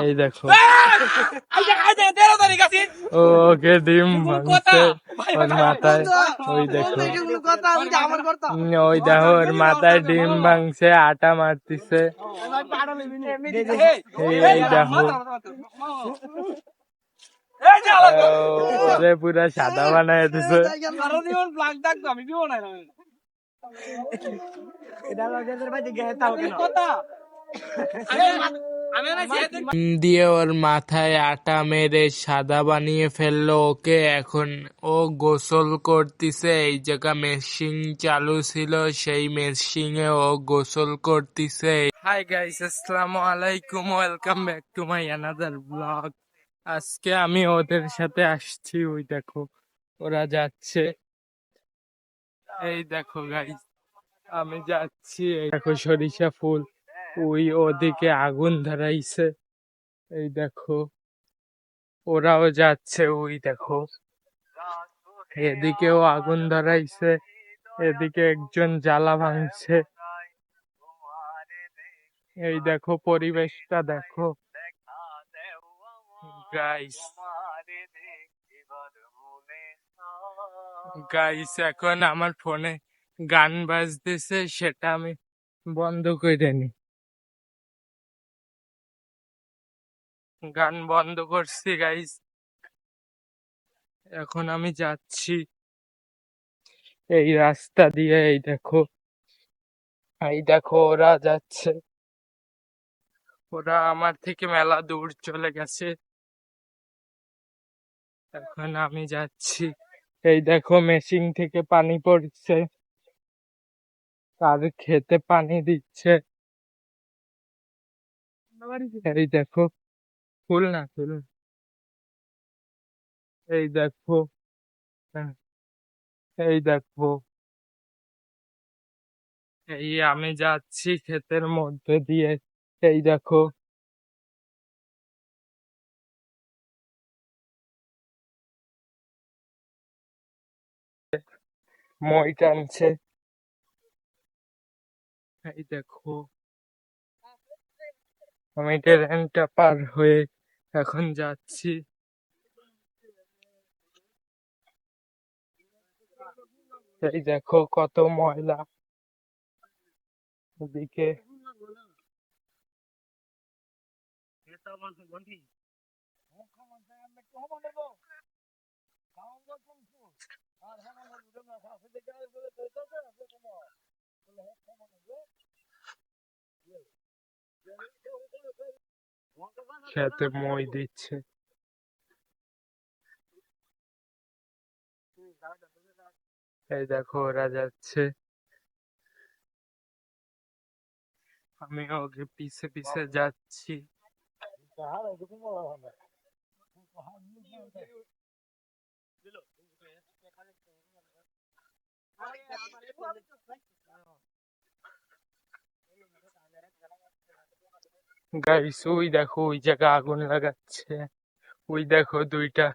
এই দেখো। ও ওকে ডিম ওর মাথায় ওই দেখো। ওই দেখো ওর মাথায় ডিম ভাঙছে আটা মারতিছে। এই দেখো। পুরা সাদা বানায় দিছে। দিয়ে ওর মাথায় আটা মেরে সাদা বানিয়ে ফেলল ওকে। এখন ও গোসল করতিছে। এই জায়গা মেশিন চালু ছিল সেই মেশিনে ও গোসল করতিছে। হাই গাইস আসসালামু আলাইকুম। Welcome back to my another blog আজকে আমি ওদের সাথে আসছি। ওই দেখো ওরা যাচ্ছে। এই দেখো গাইস আমি যাচ্ছি। এই দেখো সরিষা ফুল। ওই ওদিকে আগুন ধরাইছে। এই দেখো, ওরাও যাচ্ছে, ওই দেখো। এদিকেও আগুন ধরাইছে, এদিকে একজন জ্বালা ভাঙছে। এই দেখো পরিবেশটা, দেখো। গাইস গাইস এখন আমার ফোনে গান বাজতেছে, সেটা আমি বন্ধ করে নি গান বন্ধ করছি গাইস এখন আমি যাচ্ছি এই রাস্তা দিয়ে এই দেখো এই দেখো ওরা যাচ্ছে। ওরা আমার থেকে মেলা দূর চলে গেছে। এখন আমি যাচ্ছি। এই দেখো মেশিন থেকে পানি পড়ছে। আর খেতে পানি দিচ্ছে? এই দেখো। ফুল না ফুল এই দেখো হ্যাঁ, এই দেখো। এই আমি যাচ্ছি ক্ষেতের মধ্যে দিয়ে এই দেখো। মই টানছে। এই দেখো আমি ট্রেনটা পার হয়ে এখন যাচ্ছি। এই দেখো কত ময়লা। এদিকে। খেতে মই দিচ্ছে। এই দেখো ওরা যাচ্ছে। আমি ওকে পিছে পিছে যাচ্ছি। গাইস, ওই দেখো, ওই জায়গা আগুন লাগাচ্ছে। ওই দেখো, দুইটা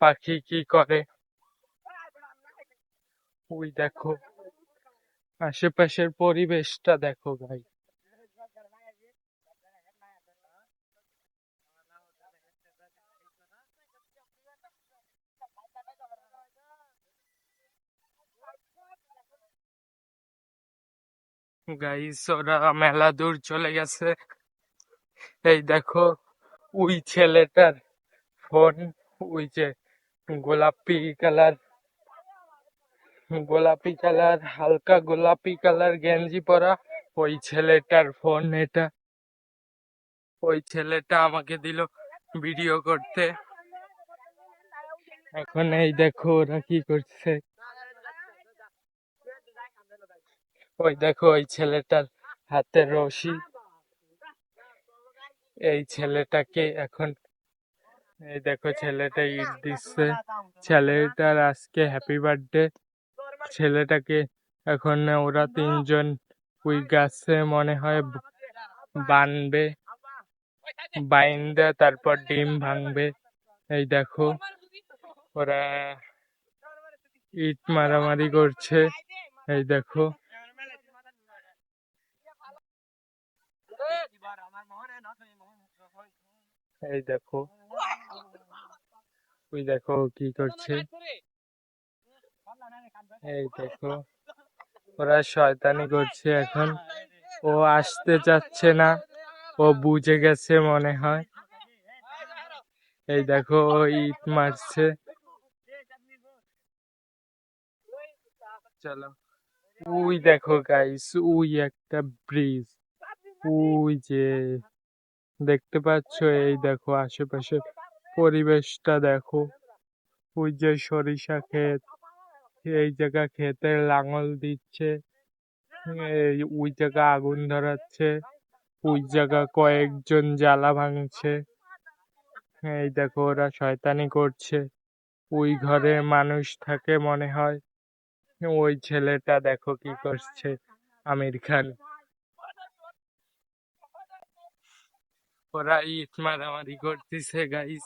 পাখি কি করে? ওই দেখো, আশেপাশের পরিবেশটা দেখো ভাই গাইস, ওরা মেলা দূর চলে গেছে। এই দেখো, ওই ছেলেটার ফোন ওই যে গোলাপি কালার গোলাপি কালার হালকা গোলাপি কালার গেঞ্জি পরা ওই ছেলেটার ফোন এটা। ওই ছেলেটা আমাকে দিল ভিডিও করতে। এখন এই দেখো ওরা কি করছে। ওই দেখো ওই ছেলেটার হাতে রশি। এই ছেলেটাকে এখন এই দেখো ছেলেটা ইট দিচ্ছে। ছেলেটার আজকে হ্যাপি বার্থডে ছেলেটাকে এখন ওরা তিনজন ওই গাছে মনে হয় বানবে। বাইন্দে তারপর ডিম ভাঙবে। এই দেখো ওরা ইট মারামারি করছে। এই দেখো এই দেখো। ওই দেখো কি করছে। এই দেখো, ওরা শয়তানি করছে এখন। ও আসতে চাচ্ছে না, ও বুঝে গেছে মনে হয়। এই দেখো, ও ইট মারছে। চলো। ওই দেখো গাইস ওই একটা ব্রিজ। ওই যে দেখতে পাচ্ছ? এই দেখো আশেপাশে পরিবেশটা দেখো। ওই যে সরিষা ক্ষেত, এই জায়গা ক্ষেতে লাঙল দিচ্ছে, এই ওই জায়গা আগুন ধরাচ্ছে, ওই জায়গা কয়েকজন জ্বালা ভাঙছে। এই দেখো, ওরা শয়তানি করছে। ওই ঘরে মানুষ থাকে মনে হয়। ওই ছেলেটা দেখো কি করছে, আমির খান। ওরা মারামারি করতেছে গাইস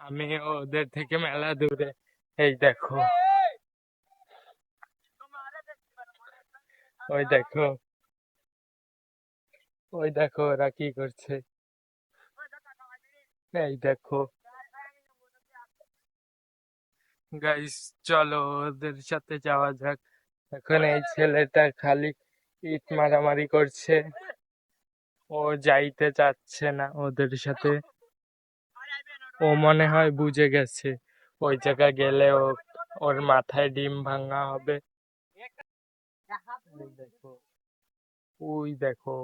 আমি ওদের থেকে মেলা দূরে। এই দেখো। ওই দেখো। ওই দেখো ওরা কি করছে। এই দেখো। গাইস চলো ওদের সাথে যাওয়া যাক। এখন এই ছেলেটা খালি ইট মারামারি করছে। ও যাইতে চাচ্ছে না ওদের সাথে। ও মনে হয় বুঝে গেছে। ওই জায়গায় গেলে ও, ওর মাথায় ডিম ভাঙা হবে। দেখো, ওই দেখো,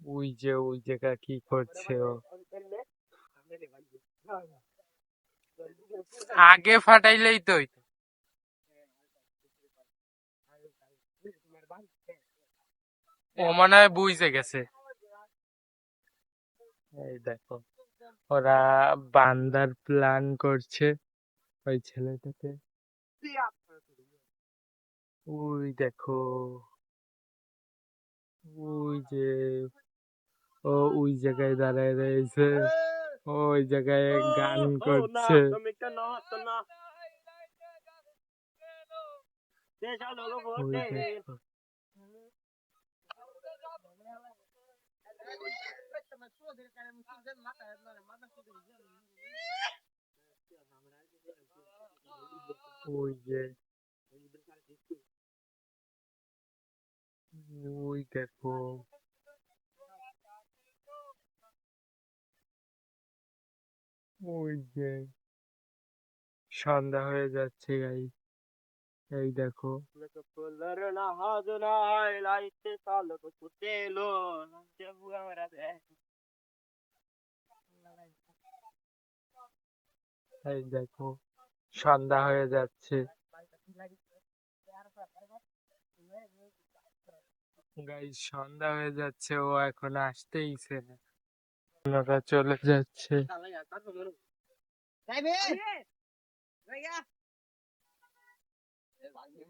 ওই যে, ওই জায়গা কি করছে ও। আগে ফাটাইলেই তো ও মনে হয় বুঝে গেছে। এই দেখো ওরা বান্দার প্ল্যান করছে ওই ছেলেটাকে। ওই দেখো ওই যে ও ওই জায়গায় দাঁড়ায় রয়েছে ওই জায়গায় গান করছে। ওই দেখো। ওই যে দেখো। ওই যে সন্ধ্যা হয়ে যাচ্ছে গাই এই দেখো। এই দেখো সন্ধ্যা হয়ে যাচ্ছে। গাই সন্ধ্যা হয়ে যাচ্ছে ও এখন আসতেইছে না। চলে যাচ্ছে।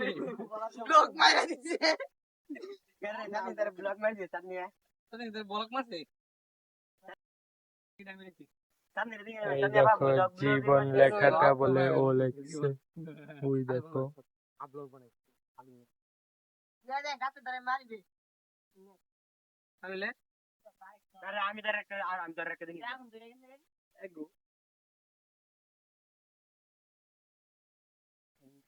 এই দেখ- এই দেখো জীবন লেখাটা বলে ও লেখছে ওই দেখো আমি তার একটা আর আমি তার একটা দেখি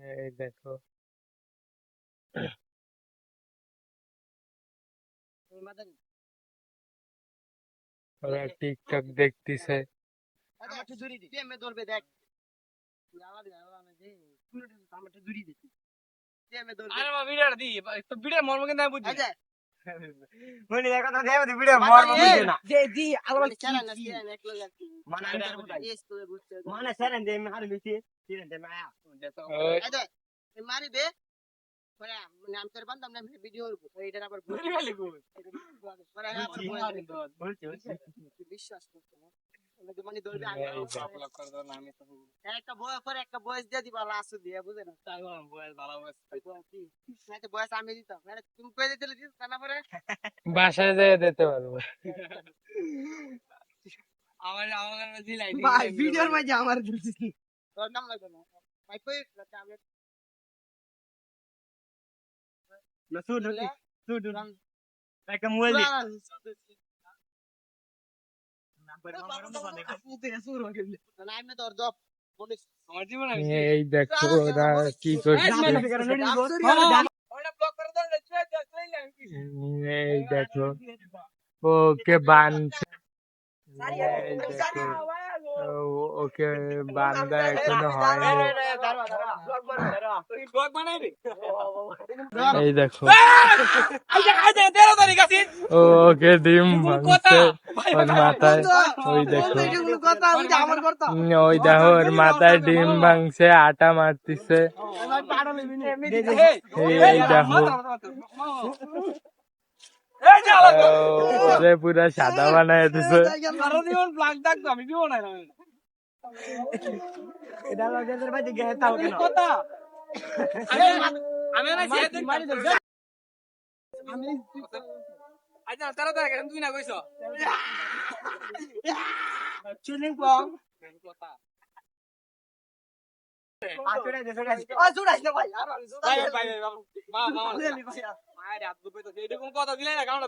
বান- ওকে বান্দার জন্য ওরা এরকম করতেছে এই দেখো ওরা টিকটক দেখতেছে ধরবে দেখ আমার জুড়ি দিচ্ছি আরে বাবা ভিডিওটা দি তো ভিডিও মর্ম কিন্তু আমি বুঝছি মনে এক কথা দেব দি ভিডিও মর বুঝে না যে দি আলো মানে আমি তার বুঝাই মানে সেরেন দে আমি হার মিছি মানে আমি তোর বান্ধব না ভিডিও এটা আবার বুঝলি খালি গো আবার বলছি বলছি বিশ্বাস করতে না মানে ধরবে এই যে। ব্লক করে দাও না আমি তো একটা বয়স পরে একটা বয়স দিয়ে দিবা লাস্ট দিয়ে বুঝে না তাই বললাম বয়স ভালো বয়স নাইতে বয়স আমি দিতাম মানে তুমি দিতে না পরে বাসায় যেয়ে দিতে পারব আমার দিলাই ভাই ভিডিওর মাঝে আমার দিছিস তোর নাম লাগবে না ভাই কই আমি না সুদ সুদ একটা মোবাইল দি এই দেখো ওরা কি করছে এই দেখো ওকে বানছে এই দেখো ওকে বান্দা এখনও হয়নি এই দেখো আইজা আইজা 13 তারিখ আছে ও ওকে ডিম ভাঙছে ওর মাথায় ওই দেখো কথা আমার কথা উম, ওই দেখো ওর মাথায় ডিম ভাঙছে আটা মারতিছে এই দেখো পুরা সাদা বানায় দিছে এটা লোকের বাড়ি গিয়ে তাও কেন কথা আমি আমি না যে মারি দে আমি আচ্ছা তারা তারা কেন তুই না কইছো চুলিং পং কথা ভাই ভাই ভাই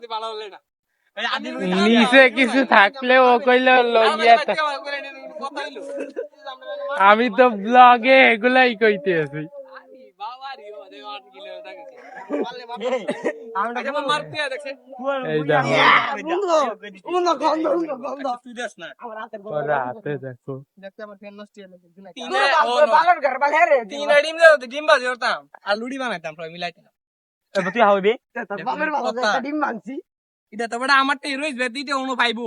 ভালো হলে না নিচে কিছু থাকলে ও কইলে লইয়া তা- আমি তো ব্লগে এগুলাই থাকে আমরা আচ্ছা হয়ে করতাম। আর লুডি বানাইতাম মিলাইতাম। তুই হইবি বাপের বাবা কথা। একটা ডিম মানছি এটা তো বড় আমার টাই রইছে দিতে অনু পাইবো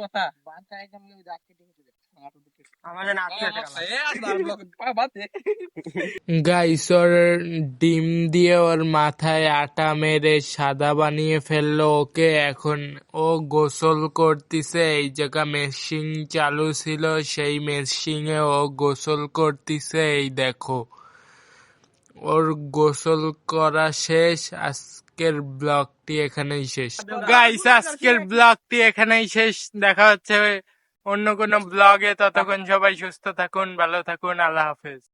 কথা আজকে গাইস ওর ডিম দিয়ে ওর মাথায় আটা মেরে সাদা বানিয়ে ফেলল ওকে। এখন ও গোসল করতিছে। এই জায়গা মেশিন চালু ছিল সেই মেশিনে ও গোসল করতিছে। এই দেখো ওর গোসল করা শেষ। আজকের ব্লগটি এখানেই শেষ। গাইস আজকের ব্লগটি এখানেই শেষ। দেখা হচ্ছে অন্য কোনো ব্লগে ততক্ষণ সবাই সুস্থ থাকুন ভালো থাকুন। আল্লাহ হাফেজ।